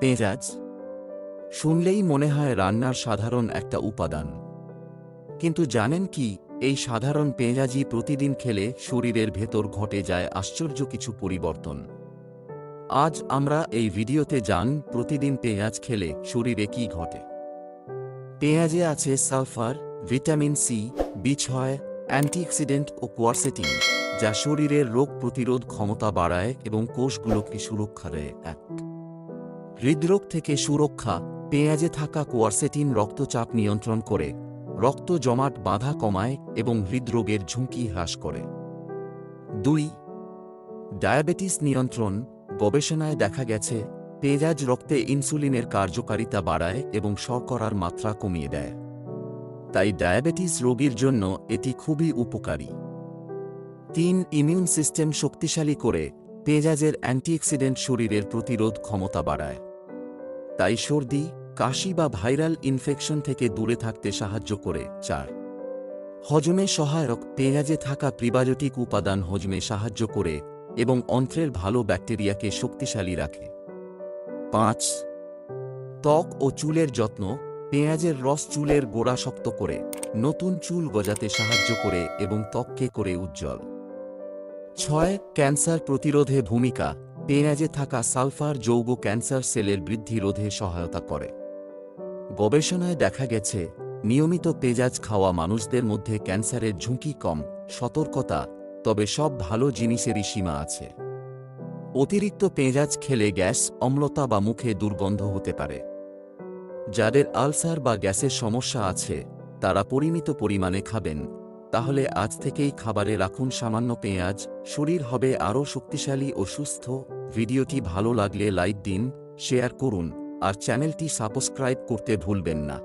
পেঁয়াজ। শুনলেই মনে হয় রান্নার সাধারণ একটা উপাদান। কিন্তু জানেন কি, এই সাধারণ পেঁয়াজি প্রতিদিন খেলে শরীরের ভেতর ঘটে যায় আশ্চর্য কিছু পরিবর্তন। আজ আমরা এই ভিডিওতে জান প্রতিদিন পেঁয়াজ খেলে শরীরে কি ঘটে। পেঁয়াজে আছে সালফার, ভিটামিন সি বি ছয় অ্যান্টিঅক্সিডেন্ট ও কোয়ারসেটিন, যা শরীরের রোগ প্রতিরোধ ক্ষমতা বাড়ায় এবং কোষগুলোকে সুরক্ষা দেয় এক। হৃদরোগ থেকে সুরক্ষা, পেঁয়াজে থাকা কোয়ারসেটিন রক্তচাপ নিয়ন্ত্রণ করে, রক্ত জমাট বাধা কমায় এবং হৃদরোগের ঝুঁকি হ্রাস করে। দুই, ডায়াবেটিস নিয়ন্ত্রণ, গবেষণায় দেখা গেছে, পেঁয়াজ রক্তে ইনসুলিনের কার্যকারিতা বাড়ায় এবং শর্করার মাত্রা কমিয়ে দেয়। তাই ডায়াবেটিস রোগীর জন্য এটি খুবই উপকারী। তিন, ইমিউন সিস্টেম শক্তিশালী করে, পেঁয়াজের অ্যান্টিঅক্সিডেন্ট শরীরের প্রতিরোধ ক্ষমতা বাড়ায়। তাই সর্দি, কাশি বা ভাইরাল ইনফেকশন থেকে দূরে থাকতে সাহায্য করে। চার, হজমে সহায়ক পেঁয়াজে থাকা প্রিবায়োটিক উপাদান হজমে সাহায্য করে এবং অন্ত্রের ভালো ব্যাকটেরিয়াকে শক্তিশালী রাখে। পাঁচ, ত্বক ও চুলের যত্ন পেঁয়াজের রস চুলের গোড়া শক্ত করে, নতুন চুল গজাতে সাহায্য করে এবং ত্বককে করে উজ্জ্বল। ছয়, ক্যান্সার প্রতিরোধে ভূমিকা পেঁয়াজে থাকা সালফার যৌগ ক্যান্সার সেলের বৃদ্ধি রোধে সহায়তা করে। গবেষণায় দেখা গেছে, নিয়মিত পেঁয়াজ খাওয়া মানুষদের মধ্যে ক্যান্সারের ঝুঁকি কম, সতর্কতা, তবে সব ভালো জিনিসেরই সীমা আছে। অতিরিক্ত পেঁয়াজ খেলে গ্যাস, অম্লতা বা মুখে দুর্গন্ধ হতে পারে। যাদের আলসার বা গ্যাসের সমস্যা আছে, তারা পরিমিত পরিমাণে খাবেন। তাহলে আজ থেকেই খাবারে রাখুন সামান্য পেঁয়াজ, শরীর হবে আরও শক্তিশালী ও সুস্থ। ভিডিওটি ভালো লাগলে লাইক দিন শেয়ার করুন আর চ্যানেলটি সাবস্ক্রাইব করতে ভুলবেন না।